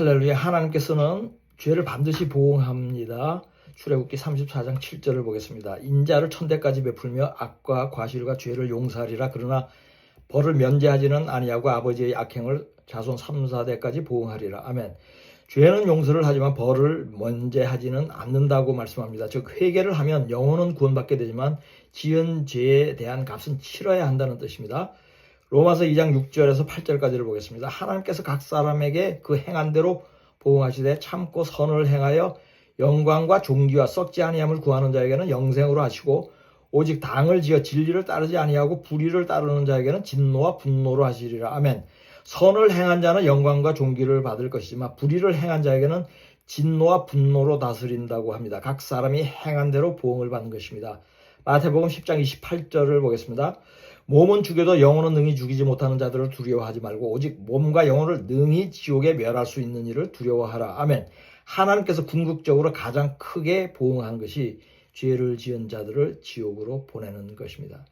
할렐루야 하나님께서는 죄를 반드시 보응합니다. 출애굽기 34장 7절을 보겠습니다. 인자를 천대까지 베풀며 악과 과실과 죄를 용서하리라 그러나 벌을 면제하지는 아니하고 아버지의 악행을 자손 3, 4대까지 보응하리라. 아멘. 죄는 용서를 하지만 벌을 면제하지는 않는다고 말씀합니다. 즉 회개를 하면 영혼은 구원받게 되지만 지은 죄에 대한 값은 치러야 한다는 뜻입니다. 로마서 2장 6절에서 8절까지를 보겠습니다. 하나님께서 각 사람에게 그 행한 대로 보응하시되 참고 선을 행하여 영광과 존귀와 썩지 아니함을 구하는 자에게는 영생으로 하시고 오직 당을 지어 진리를 따르지 아니하고 불의를 따르는 자에게는 진노와 분노로 하시리라. 아멘. 선을 행한 자는 영광과 존귀를 받을 것이지만 불의를 행한 자에게는 진노와 분노로 다스린다고 합니다. 각 사람이 행한 대로 보응을 받는 것입니다. 마태복음 10장 28절을 보겠습니다. 몸은 죽여도 영혼은 능히 죽이지 못하는 자들을 두려워하지 말고 오직 몸과 영혼을 능히 지옥에 멸할 수 있는 일을 두려워하라. 아멘. 하나님께서 궁극적으로 가장 크게 보응한 것이 죄를 지은 자들을 지옥으로 보내는 것입니다.